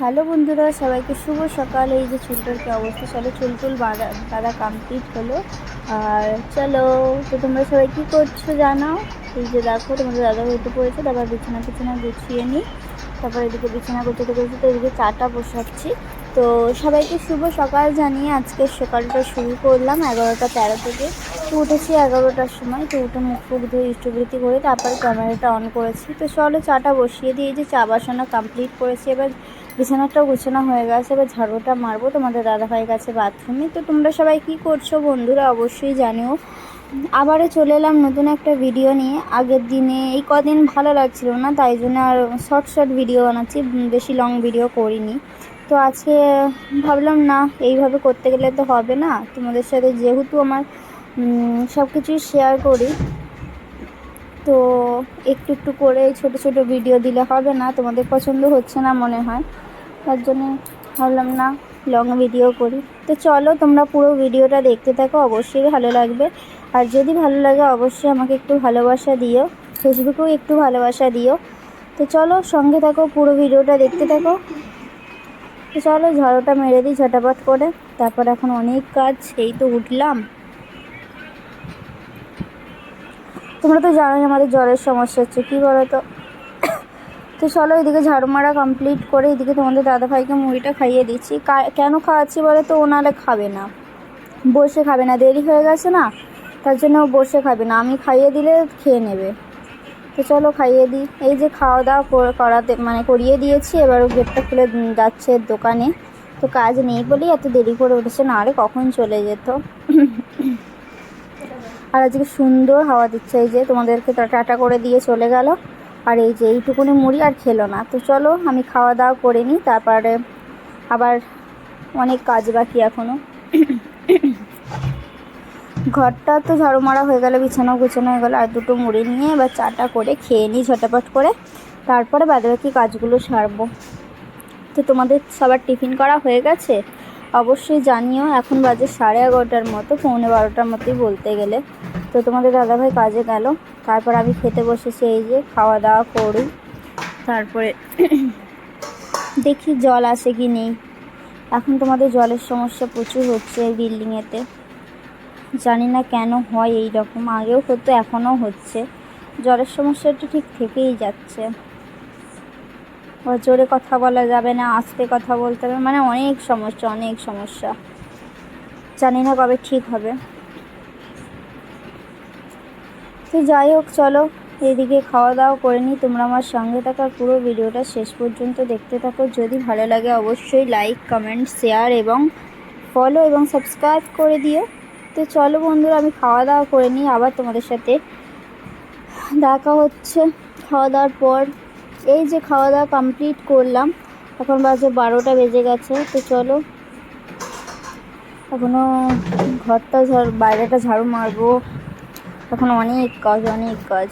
Hello বন্ধুরা, সবাইকে শুভ সকাল। এই যে চুলটার কি অবস্থা? চলো, চুল টুল বাঁধা কমপ্লিট হলো। আর চলো, তো তোমরা সবাই কী করছ জানাও এই যে দেখো, তোমাদের দাদা উঠে পড়েছে। তারপর বিছানা টিছানা গুছিয়ে নিই তারপর এদিকে বিছানা গোছাতে গোছাতে এদিকে চাটা বসাচ্ছি। তো সবাইকে শুভ সকাল জানিয়ে আজকে সকালটা শুরু করলাম। এগারোটা তেরো থেকে। তো উঠেছি এগারোটার সময়। তো উঠে মুখ ফুক ধুয়ে ইষ্টবৃত্তি করে তারপর ক্যামেরাটা অন করেছি। তো চলো, চাটা বসিয়ে দিয়ে যে চা বাসনা কমপ্লিট করেছি। এবার বিছানাটাও গুছানো হয়ে গেছে, এবার ঝাড়ুটা মারবো। তোমাদের দাদাভাই কাছে বাথরুমে। তো তোমরা সবাই কি করছ বন্ধুরা? অবশ্যই জানিও। আবারও চলে এলাম নতুন একটা ভিডিও নিয়ে। আগের দিনে এই কদিন ভালো লাগছিল না, তাই জন্য আর শর্ট শর্ট ভিডিও বানাচ্ছি বেশি লং ভিডিও করিনি। তো আজকে ভাবলাম, না, এইভাবে করতে গেলে তো হবে না। তোমাদের সাথে যেহেতু আমার সব কিছুই শেয়ার করি, তো একটু একটু করে ছোট ছোট ভিডিও দিলে হবে না। তোমাদের পছন্দ হচ্ছে না মনে হয়। তার জন্য ভাবলাম, না লং ভিডিও করি। তো চলো, তোমরা পুরো ভিডিওটা দেখতে থাকো, অবশ্যই ভালো লাগবে। আর যদি ভালো লাগে, অবশ্যই আমাকে একটু ভালোবাসা দিও। ফেসবুকেও একটু ভালোবাসা দিও। তো চলো, সঙ্গে থাকো, পুরো ভিডিওটা দেখতে থাকো। তো চলো, ঝাড়ুটা মেরে দিই ঝটাপট করে। তারপর এখন অনেক কাজ, এই তো উঠলাম। তোমরা তো জানোই আমাদের জ্বরের সমস্যা হচ্ছে, কী বলো তো তো চলো এদিকে ঝাড়ু মারা কমপ্লিট করে এদিকে তোমাদের দাদাভাইকে মুড়িটা খাইয়ে দিচ্ছি। কেন খাওয়াচ্ছি বলে তো? ও নাহলে খাবে না। বসে খাবে না। দেরি হয়ে গেছে না? তার জন্য ও বসে খাবে না। আমি খাইয়ে দিলে খেয়ে নেবে। তো চলো খাইয়ে দিই। এই যে খাওয়া দাওয়া করাতে মানে করিয়ে দিয়েছি। এবার গেটটা খুলে যাচ্ছে দোকানে। তো কাজ নেই বলেই এত দেরি করে উঠেছে। না আরে কখন চলে যেত? আর আজকে সুন্দর হাওয়া দিচ্ছে। এই যে তোমাদেরকে টাটা করে দিয়ে চলে গেল। আর এই যে এইটুকুনি মুড়ি আর খেলো না। তো চলো, আমি খাওয়া দাওয়া করে নিই, তারপরে আবার অনেক কাজ বাকি এখনও ঘরটা তো ঝাড়ু মারা হয়ে গেল, বিছানাও গুছানো হয়ে গেলো, আর দুটো মুড়ি নিয়ে এবার চাটা করে খেয়ে নিই ঝটাপট করে। তারপরে বাদবাকি কাজগুলো সারবো। তো তোমাদের সবার টিফিন করা হয়ে গেছে? অবশ্যই জানিও, এখন বাজে সাড়ে এগারোটার মতো, পৌনে বারোটার মতোই বলতে গেলে। তো তোমাদের দাদাভাই কাজে গেল। তারপর আমি খেতে বসেছি, এই যে খাওয়া দাওয়া করি তারপরে দেখি জল আসে কি নেই। এখন তোমাদের জলের সমস্যা প্রচুর হচ্ছে এই বিল্ডিংয়েতে। জানি না কেন হয় এই রকম আগেও হতো, এখনও হচ্ছে। জলের সমস্যাটা ঠিক থেকেই যাচ্ছে। জোরে কথা বলা যাবে না, আস্তে কথা বলতে হবে মানে অনেক সমস্যা অনেক সমস্যা। জানি না কবে ঠিক হবে। তো যাই হোক, চলো, এদিকে খাওয়া দাওয়া করে নিই তোমরা আমার সঙ্গে থাকা পুরো ভিডিওটা শেষ পর্যন্ত দেখতে থাকো। যদি ভালো লাগে অবশ্যই লাইক কমেন্ট শেয়ার এবং ফলো এবং সাবস্ক্রাইব করে দিও। তো চলো বন্ধুরা, আমি খাওয়া দাওয়া করে নিই আবার তোমাদের সাথে দেখা হচ্ছে। খাওয়া দাওয়ার পর এই যে খাওয়া দাওয়া কমপ্লিট করলাম। এখন বাজে বারোটা বেজে গেছে, তো চলো। এখনও ঘরটা ঝাড়, বাইরেটা ঝাড়ু মারবো। এখন অনেক কাজ অনেক কাজ।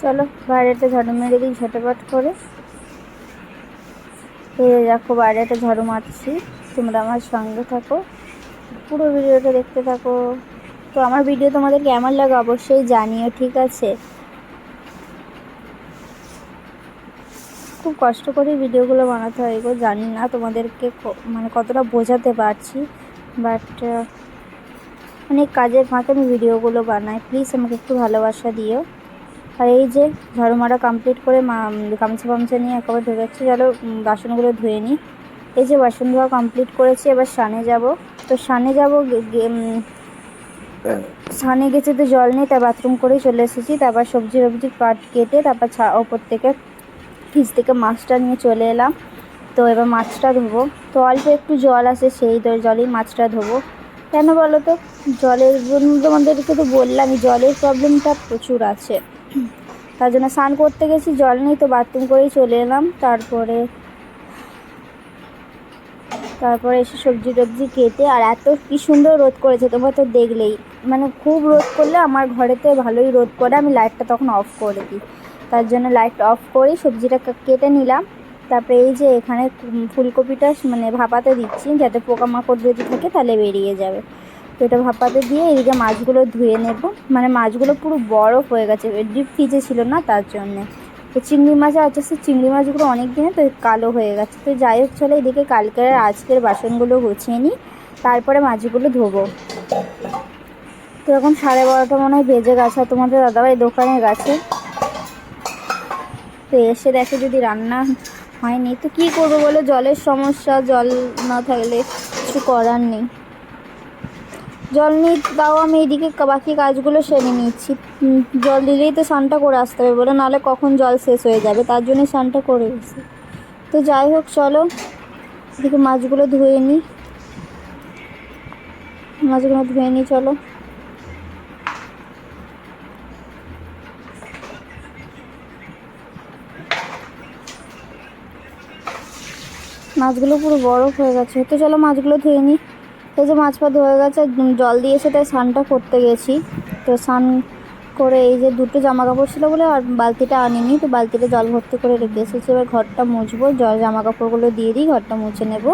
চলো, বাইরেটা ঝাড়ু মেরে দিই ঝটপট করে। দেখো, বাইরেটা ঝাড়ু মারছি। তোমরা আমার সঙ্গে থাকো। পুরো ভিডিওটা দেখতে থাকো। তো আমার ভিডিও তোমাদের কেমন লাগে অবশ্যই জানিও, ঠিক আছে? খুব কষ্ট করে ভিডিওগুলো বানাতে হয় গো, জানি না তোমাদেরকে মানে কতটা বোঝাতে পারছি। বাট অনেক কাজের ফাঁকে আমি ভিডিওগুলো বানাই। প্লিজ আমাকে একটু ভালোবাসা দিও। আর এই যে ঝাড়ু মারা কমপ্লিট করে গামছা ফামছা নিয়ে একেবারে ধুয়ে যাচ্ছি। চলো বাসনগুলো ধুয়ে নিই। এই যে বাসন ধোয়া কমপ্লিট করেছি, এবার সানে যাব। তো সানে যাব সানে গেছে তো জল নেই তাই বাথরুম করেই চলে এসেছি। তারপর সবজি টবজি কাট, কেটে তারপর ছা, ওপর থেকে ফ্রিজ থেকে মাছটা নিয়ে চলে এলাম। তো এবার মাছটা ধোবো। তো অল্প একটু জল আছে, সেই জলেই মাছটা ধোবো। কেন বলো তো? জলের তোমাদেরকে তো বললাম, জলের প্রবলেমটা প্রচুর আছে। তার জন্য স্নান করতে গেছি, জল নেই তো বাথরুম করেই চলে এলাম। তারপরে তারপরে এসে সবজি টবজি কেটে, আর এত কি সুন্দর রোদ করেছে তোমরা তো দেখলেই। মানে খুব রোদ করলে আমার ঘরেতে ভালোই রোদ করে আমি লাইটটা তখন অফ করে দিই। তার জন্য লাইট অফ করেই সবজিটা কেটে নিলাম। তারপরে এই যে এখানে ফুলকপিটা মানে ভাপাতে দিচ্ছি, যাতে পোকামাকড় যদি থাকে তাহলে বেরিয়ে যাবে। তো এটা ভাপাতে দিয়ে এদিকে মাছগুলো ধুয়ে নেব। মানে মাছগুলো পুরো বরফ হয়ে গেছে ডিপ ফ্রিজে ছিল না তার জন্যে। তো চিংড়ি মাছ আছে চিংড়ি মাছগুলো অনেক দিনে তো কালো হয়ে গেছে। তো যাই হোক, চলো এদিকে কালকের আজকের বাসনগুলো গুছিয়ে নিই, তারপরে মাছগুলো ধোবো। তো এখন সাড়ে বারোটা মনে হয় বেজে গেছে তোমাদের দাদাভাই দোকানে গেছে। তো এসে দেখে যদি রান্না হয়নি, তো কী করব বলো? জলের সমস্যা, জল না থাকলে কিছু করার নেই। জল নিয়ে তাও আমি এদিকে বাকি কাজগুলো সেরে নিচ্ছি জল দিলেই তো স্নানটা করে আসতে হবে বলে, নাহলে কখন জল শেষ হয়ে যাবে? তার জন্য স্নানটা করে এসি তো যাই হোক, চলো। এদিকে মাছগুলো ধুয়ে নিই মাছগুলো ধুয়ে নিই চলো। মাছগুলো পুরো বরফ হয়ে গেছে। তো চলো মাছগুলো ধুয়ে নিই এই যে মাছ পা ধুয়ে গেছে জল দিয়েছে, তাই স্নানটা করতে গেছি। তো স্নান করে এই যে দুটো জামা কাপড় ছিল বলে, আর বালতিটা আনিনি, তো বালতিটা জল ভর্তি করে রেখে এসেছি। এবার ঘরটা মুছবো, জল জামা কাপড়গুলো দিয়ে দিই, ঘরটা মুছে নেব।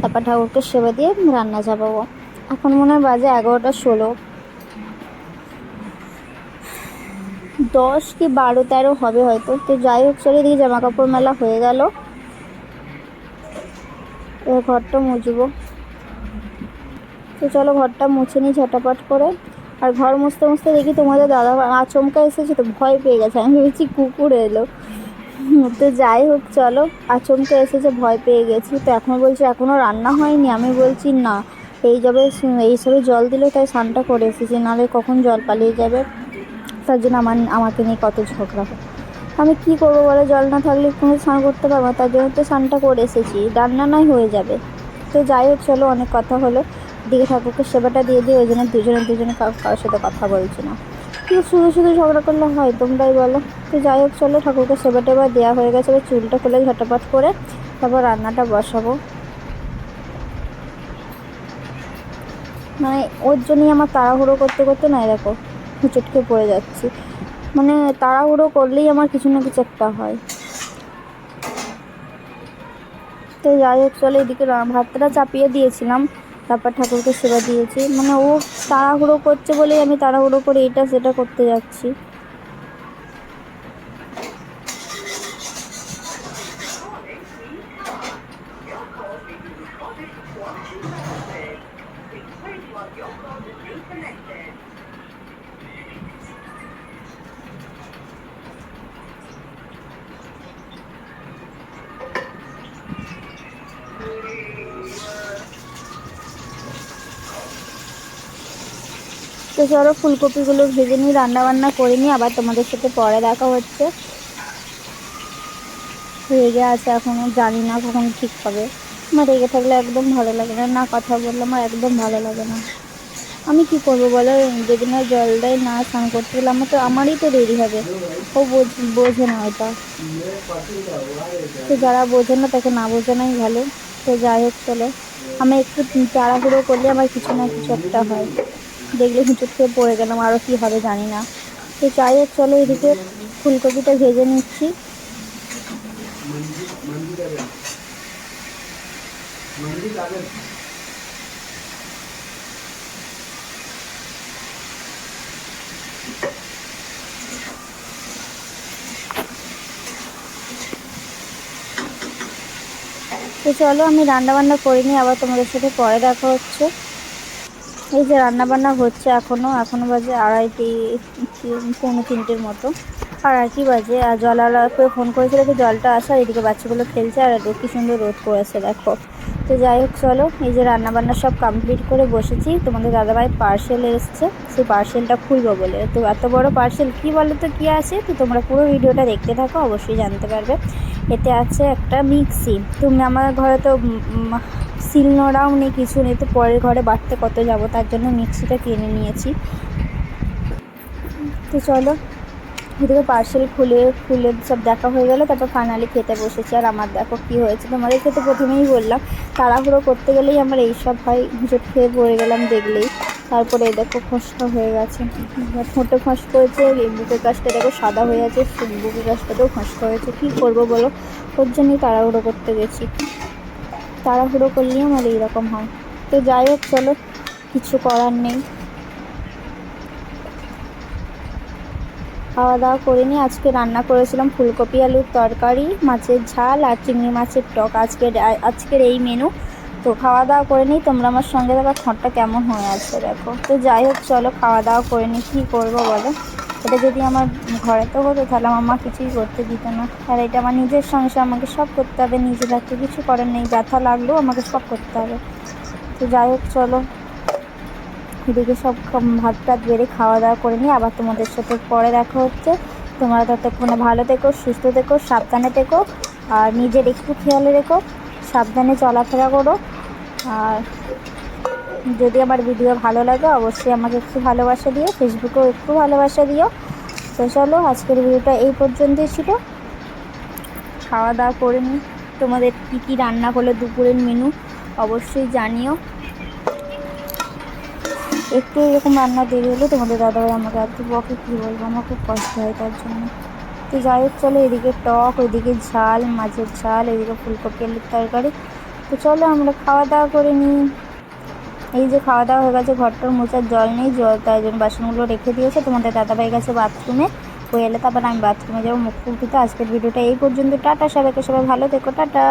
তারপর ঠাকুরকে সেবা দিয়ে রান্না চাপাবো। এখন মনে হয় বাজে এগারোটা ষোলো। দশ কি বারো, তেরো হবে হয়তো। তো যাই হোক, চলে দিকে জামা কাপড় মেলা হয়ে গেল। ঘরটা মুছবো। তো চলো ঘরটা মুছে নিই ঝটাপট করে। আর ঘর মুছতে মুছতে দেখি তোমাদের দাদা আচমকা এসেছে তো ভয় পেয়ে গেছে। আমি ভেবেছি কুকুর এলো। তো যাই হোক, চলো। আচমকা এসেছে, ভয় পেয়ে গেছি। তো এখন বলছি এখনও রান্না হয়নি? আমি বলছি, না। এই যাবে এই সবে জল দিল, তাই স্নানটা করে এসেছি। নাহলে কখন জল পালিয়ে যাবে? তার জন্য আমার, আমাকে নিয়ে কত ঝগড়া হয়। আমি কী করব বলে? জল না থাকলে কোনো স্নান করতে পারব তার জন্য তো স্নানটা করে এসেছি। রান্না নয়, হয়ে যাবে। তো যাই হোক, চলো, অনেক কথা হলো। দিকে ঠাকুরকে সেবাটা দিয়ে দিই ওই জন্য দুজনে দুজনে কারও কারোর সাথে কথা বলছি না। কিন্তু শুধু শুধু ঝগড়া করলে হয় তোমরাই বলো। তো যাই হোক, চলো ঠাকুরকে সেবাটা এবার দেওয়া হয়ে গেছে। এবার চুলটা খুলে ঝটাপট করে তারপর রান্নাটা বসাবো। মানে ওর জন্যই আমার তাড়াহুড়ো করতে করতে না দেখো হুচটকে পড়ে যাচ্ছি। মানে তাড়াহুড়ো করলেই আমার কিছু না কিছু একটা হয়। তো যাই হোক, চলো এদিকে ভাতটা চাপিয়ে দিয়েছিলাম। তারপর ঠাকুরকে সেবা দিয়েছি। মানে ও তাড়াহুড়ো করছে বলেই আমি তাড়াহুড়ো করে এটা সেটা করতে যাচ্ছি। তো চলো ফুলকপিগুলো ভেজে নিই রান্না বান্না করে নিই আবার তোমাদের সাথে পরে দেখা হচ্ছে। রেগে আছে এখনও জানি না কখন ঠিক হবে। আমার রেগে থাকলে একদম ভালো লাগে না। না কথা বললে আমার একদম ভালো লাগে না। আমি কি করব বলো? যদি না জল দেয়, না স্নান করতে গেলে আমার তো, আমারই তো দেরি হবে। ও বোঝ- বোঝে না ওটা। তো যারা বোঝে না, তাকে না বোঝানোই ভালো। তো যাই হোক, চলো। আমি একটু তাড়াহুড়ো করলে আমার কিছু না কিছু একটা হয়। দেখলে হুঁচুট খেয়ে পড়ে গেলাম আরও কী হবে জানি না। তো যাই হোক, চলো এদিকে ফুলকপিটা ভেজে নিচ্ছি। তো চলো, আমি রান্না বান্না করে নিই আবার তোমাদের সাথে পরে দেখা হচ্ছে। এই যে রান্না বান্না হচ্ছে এখনও এখনও বাজে আড়াইটি পৌনে তিনটের মতো। আর আর কি বাজে? আর জল জলালাকে ফোন করেছিল যে জলটা আসা এদিকে বাচ্চাগুলো খেলছে, আর কি সুন্দর রোদ করেছে দেখো। তো যাই হোক, চলো, এই যে রান্না বান্না সব কমপ্লিট করে বসেছি। তোমাদের দাদাভাই পার্সেল এসছে, সেই পার্সেলটা খুলবো বলে। তো এত বড় পার্সেল কি বলো তো কী আছে? তো তোমরা পুরো ভিডিওটা দেখতে থাকো, অবশ্যই জানতে পারবে। এতে আছে একটা মিক্সি তুমি আমার ঘরে তো উম, শিল নোড়াও নেই কিছু নেই। তো পরের ঘরে বাড়তে কত যাব? তার জন্য মিক্সিটা কিনে নিয়েছি। তো চলো এদিকে পার্সেল খুলে খুলে সব দেখা হয়ে গেলো তারপর ফাইনালি খেতে বসেছি। আর আমার দেখো কী হয়েছে? তোমাদের খেতে প্রথমেই বললাম তাড়াহুড়ো করতে গেলেই আমার এইসব হয় হুঁচট খেয়ে পড়ে গেলাম দেখলেই। তারপরে দেখো ফসকা হয়ে গেছে। ঠোঁটে ফসকা হয়েছে এই বুকের কাছটা দেখো সাদা হয়ে আছে বুকের কাছটাতেও ফসকা হয়েছে কী করব বলো? ওর জন্যই তাড়াহুড়ো করতে গেছি। তাড়াহুড়ো করলেই আমার এইরকম হয়। তো যাই হোক, চলো, কিছু করার নেই। খাওয়া দাওয়া করে নিয়ে আজকে রান্না করেছিলাম ফুলকপি, আলুর তরকারি, মাছের ঝাল আর চিংড়ি মাছের টক। আজকের আজকের এই মেনু তো খাওয়া দাওয়া করে নিই, তোমরা আমার সঙ্গে দেখো খড়টা কেমন হয়ে আছে দেখো। তো যাই হোক, চলো, খাওয়া দাওয়া করে নিই। কী করব বলো? এটা যদি আমার ঘরে তো হতো, তাহলে আমার মা কিছুই করতে দিত না। আর এটা আমার নিজের সংসার, আমাকে সব করতে হবে। নিজে থাকতে কিছু করার নেই ব্যথা লাগলেও আমাকে সব করতে হবে। তো যাই হোক, চলো। এদিকে সব ভাত টাত বেড়ে খাওয়া দাওয়া করে নিই আবার তোমাদের সাথে পরে দেখা হচ্ছে। তোমরা ততক্ষণে ভালো থেকো, সুস্থ থেকো, সাবধানে থেকো, আর নিজের একটু খেয়াল রেখো। সাবধানে চলাফেরা করো। আর যদি আমার ভিডিও ভালো লাগে, অবশ্যই আমাকে একটু ভালোবাসা দিও ফেসবুকেও একটু ভালোবাসা দিও। তো চলো, আজকের ভিডিওটা এই পর্যন্তই ছিল। খাওয়া দাওয়া করে নিই। তোমাদের কী কী রান্না করলে দুপুরের মেনু অবশ্যই জানিও। একটু এরকম রান্না দেরি হলে তোমাদের দাদাভাই আমাকে আর বকে কী বলব, আমার খুব কষ্ট হয় তার জন্য। তো যাই হোক, চলো, এদিকে টক ওইদিকে ঝাল, মাছের ঝাল, এদিকে ফুলকপি আলুর তরকারি। তো চলো, আমরা খাওয়া দাওয়া করে নিই। এই যে খাওয়া দাওয়া হয়ে গেছে ঘরটার মোচার জল নেই, জল তাই জন্য বাসনগুলো রেখে দিয়েছে। তোমাদের দাদাভাই গেছে বাথরুমে হয়ে এলে তারপর আমি বাথরুমে যাব, মুখ ফুল আজকের ভিডিওটা এই পর্যন্ত। টাটা সবাইকে, সবাই ভালো থেকো, টাটা।